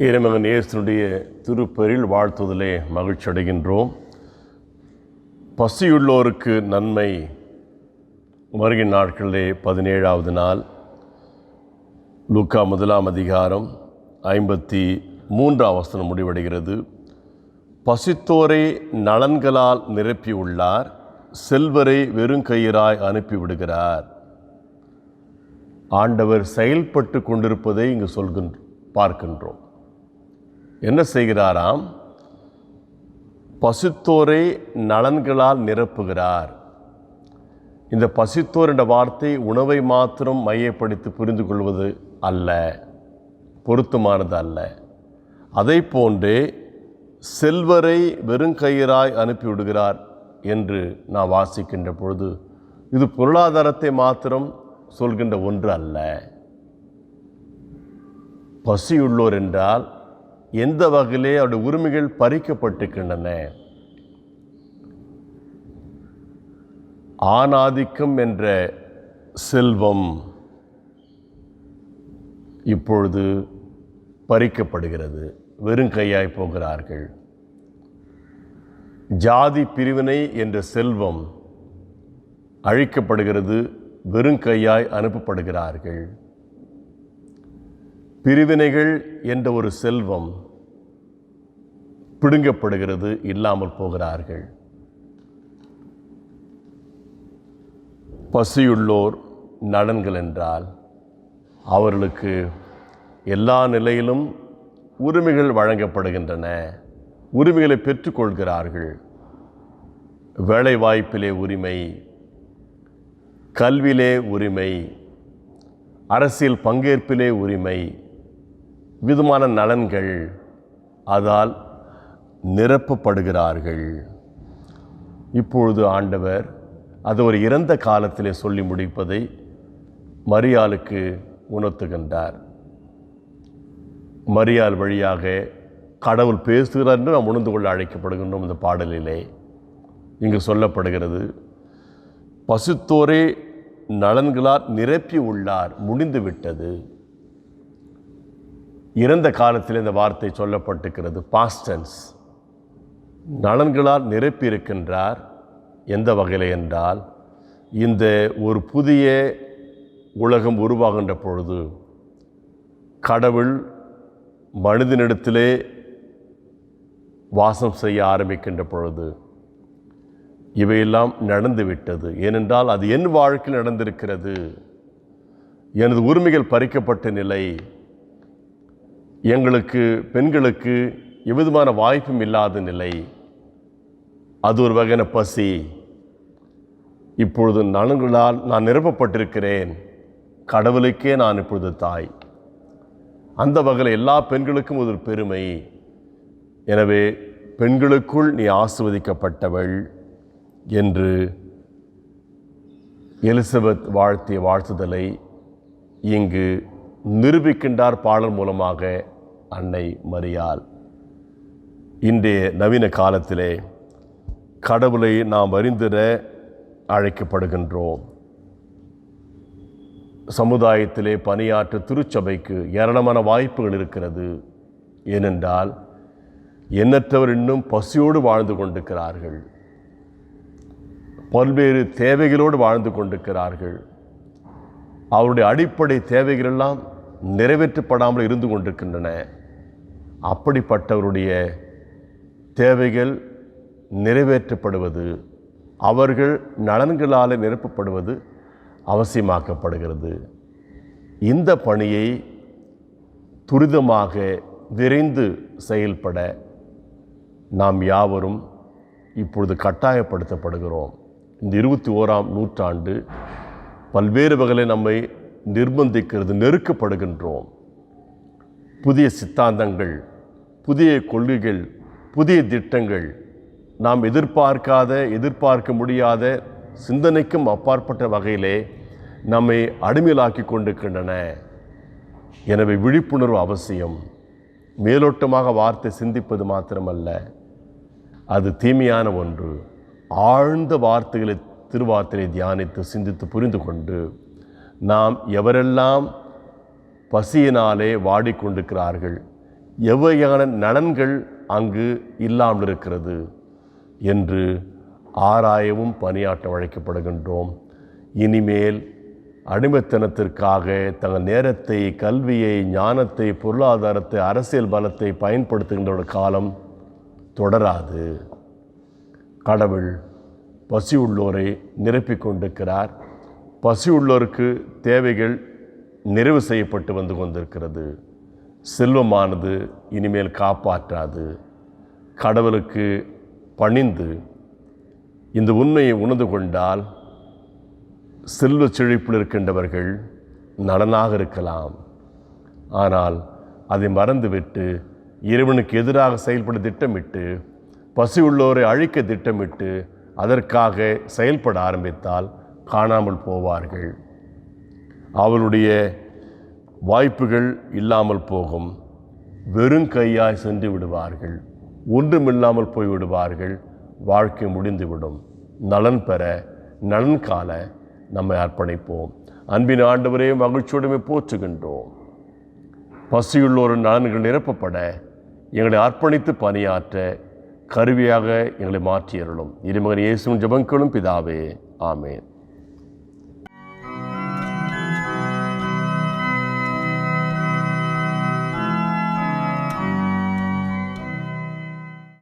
இறைமகன் இயேசுனுடைய திருப்பெரில் வாழ்த்துதலே மகிழ்ச்சி அடைகின்றோம். பசியுள்ளோருக்கு நன்மை. வருகிற நாட்களிலே பதினேழாவது நாள். லுக்கா முதலாம் அதிகாரம் ஐம்பத்தி மூன்றாம் வசனம் முடிவடைகிறது. பசித்தோரை நலன்களால் நிரப்பியுள்ளார் செல்வரை வெறுங்கையராய் அனுப்பிவிடுகிறார். ஆண்டவர் செயல்பட்டு கொண்டிருப்பதை இங்கு சொல்கின்ற பார்க்கின்றோம். என்ன செய்கிறாராம்? பசித்தோரை நலன்களால் நிரப்புகிறார். இந்த பசித்தோர் என்ற வார்த்தை உணவை மாத்திரம் மையப்படுத்தி புரிந்து கொள்வது அல்ல பொருத்தமானது அல்ல. அதை போன்றே செல்வரை வெறுங்கயிறாய் அனுப்பிவிடுகிறார் என்று நான் வாசிக்கின்ற பொழுது இது பொருளாதாரத்தை மாத்திரம் சொல்கின்ற ஒன்று அல்ல. பசியுள்ளோர் என்றால் எந்த வகையிலே அவருடைய உரிமைகள் பறிக்கப்பட்டிருக்கின்றன? ஆணாதிக்கம் என்ற செல்வம் இப்பொழுது பறிக்கப்படுகிறது. வெறும் கையாய் போகிறார்கள். ஜாதி பிரிவினை என்ற செல்வம் அழிக்கப்படுகிறது. வெறும் கையாய் அனுப்பப்படுகிறார்கள். பிரிவினைகள் என்ற ஒரு செல்வம் பிடுங்கப்படுகிறது இல்லாமல் போகிறார்கள். பசியுள்ளோர் நலன்கள் என்றால் அவர்களுக்கு எல்லா நிலையிலும் உரிமைகள் வழங்கப்படுகின்றன உரிமைகளை பெற்றுக்கொள்கிறார்கள். வேலைவாய்ப்பிலே உரிமை கல்வியிலே உரிமை அரசியல் பங்கேற்பிலே உரிமை விதமான நலன்கள் அதால் நிரப்பப்படுகிறார்கள். இப்பொழுது ஆண்டவர் அது ஒரு இறந்த காலத்திலே சொல்லி முடிப்பதை மரியாளுக்கு உணர்த்துகின்றார். மரியாள் வழியாக கடவுள் பேசுகிறார் என்று நாம் உணர்ந்து கொள்ள அழைக்கப்படுகின்றோம் இந்த பாடலிலே. இங்கு சொல்லப்படுகிறது பசுத்தோரே நலன்களால் நிரப்பி உள்ளார் முடிந்துவிட்டது. இறந்த காலத்தில் இந்த வார்த்தை சொல்லப்பட்டிருக்கிறது. பாஸ்டன்ஸ் நலன்களால் நிரப்பியிருக்கின்றார். எந்த வகையில் என்றால் இந்த ஒரு புதிய உலகம் உருவாகின்ற பொழுது கடவுள் மனிதனிடத்திலே வாசம் செய்ய ஆரம்பிக்கின்ற பொழுது இவையெல்லாம் நடந்துவிட்டது ஏனென்றால் அது என் வாழ்க்கையில் நடந்திருக்கிறது. எனது உரிமைகள் பறிக்கப்பட்ட நிலை எங்களுக்கு பெண்களுக்கு எவ்விதமான வாய்ப்பும் இல்லாத நிலை. அது ஒரு வகையான பசி. இப்பொழுது நலன்களால் நான் நிரப்பப்பட்டிருக்கிறேன். கடவுளுக்கே நான் இப்பொழுது தாய். அந்த வகையில் எல்லா பெண்களுக்கும் ஒரு பெருமை. எனவே பெண்களுக்குள் நீ ஆசிர்வதிக்கப்பட்டவள் என்று எலிசபெத் வாழ்த்திய வாழ்த்துதலை இங்கு நிரூபிக்கின்றார் பாடல் மூலமாக அன்னை மரியாள். இன்றைய நவீன காலத்திலே கடவுளை நாம் அறிந்திட அழைக்கப்படுகின்றோம். சமுதாயத்திலே பணியாற்ற திருச்சபைக்கு ஏராளமான வாய்ப்புகள் இருக்கிறது. ஏனென்றால் எண்ணற்றவர் இன்னும் பசியோடு வாழ்ந்து கொண்டிருக்கிறார்கள். பல்வேறு தேவைகளோடு வாழ்ந்து கொண்டிருக்கிறார்கள். அவருடைய அடிப்படை தேவைகள் எல்லாம் நிறைவேற்றப்படாமல் இருந்து கொண்டிருக்கின்றன. அப்படிப்பட்டவருடைய தேவைகள் நிறைவேற்றப்படுவது அவர்கள் நலன்களால் நிரப்பப்படுவது அவசியமாக்கப்படுகிறது. இந்த பணியை துரிதமாக விரைந்து செயல்பட நாம் யாவரும் இப்பொழுது கட்டாயப்படுத்தப்படுகிறோம். இந்த இருபத்தி ஓராம் நூற்றாண்டு பல்வேறு வகையில் நம்மை நிர்பந்திக்கிறது நெருக்கப்படுகின்றோம். புதிய சித்தாந்தங்கள் புதிய கொள்கைகள் புதிய திட்டங்கள் நாம் எதிர்பார்க்காத எதிர்பார்க்க முடியாத சிந்தனைக்கும் அப்பாற்பட்ட வகையிலே நம்மை அடிமையிலாக்கி கொண்டிருக்கின்றன. எனவே விழிப்புணர்வு அவசியம். மேலோட்டமாக வார்த்தை சிந்திப்பது மாத்திரமல்ல. அது தீமையான ஒன்று. ஆழ்ந்த வார்த்தைகளை திருவார்த்தையை தியானித்து சிந்தித்து புரிந்து கொண்டு நாம் எவரெல்லாம் பசியினாலே வாடிக்கொண்டிருக்கிறார்கள் எவ்வகையான நலன்கள் அங்கு இல்லாமல் இருக்கிறது என்று ஆராயவும் பணியாற்ற அழைக்கப்படுகின்றோம். இனிமேல் அடிமைத்தனத்திற்காக தங்கள் நேரத்தை கல்வியை ஞானத்தை பொருளாதாரத்தை அரசியல் பலத்தை பயன்படுத்துகின்ற காலம் தொடராது. கடவுள் பசி உள்ளோரை நிரப்பிக் கொண்டிருக்கிறார். பசி உள்ளோருக்கு தேவைகள் நிறைவு செய்யப்பட்டு வந்து கொண்டிருக்கிறது. செல்வமானது இனிமேல் காப்பாற்றாது. கடவுளுக்கு பணிந்து இந்த உண்மையை உணர்ந்து கொண்டால் செல்வ செழிப்பில் இருக்கின்றவர்கள் நலனாக இருக்கலாம். ஆனால் அதை மறந்துவிட்டு இறைவனுக்கு எதிராக செயல்பட திட்டமிட்டு பசி உள்ளோரை அழிக்க திட்டமிட்டு அதற்காக செயல்பட ஆரம்பித்தால் காணாமல் போவார்கள். அவளுடைய வாய்ப்புகள் இல்லாமல் போகும். வெறும் கையாய் சென்று விடுவார்கள். ஒன்றுமில்லாமல் போய் விடுவார்கள். வாழ்க்கை முடிந்துவிடும். நலன் பெற நலன் கால நம்மை அர்ப்பணிப்போம். அன்பின் ஆண்டவரே மகிழ்ச்சியுடமே போற்றுகின்றோம். பசியுள்ளோரின் நலன்கள் நிரப்பப்பட எங்களை அர்ப்பணித்து பணியாற்ற கருவியாக எங்களை மாற்றியருளும் இருமகன் இயேசுவின் ஜபங்களும் பிதாவே. ஆமேன்.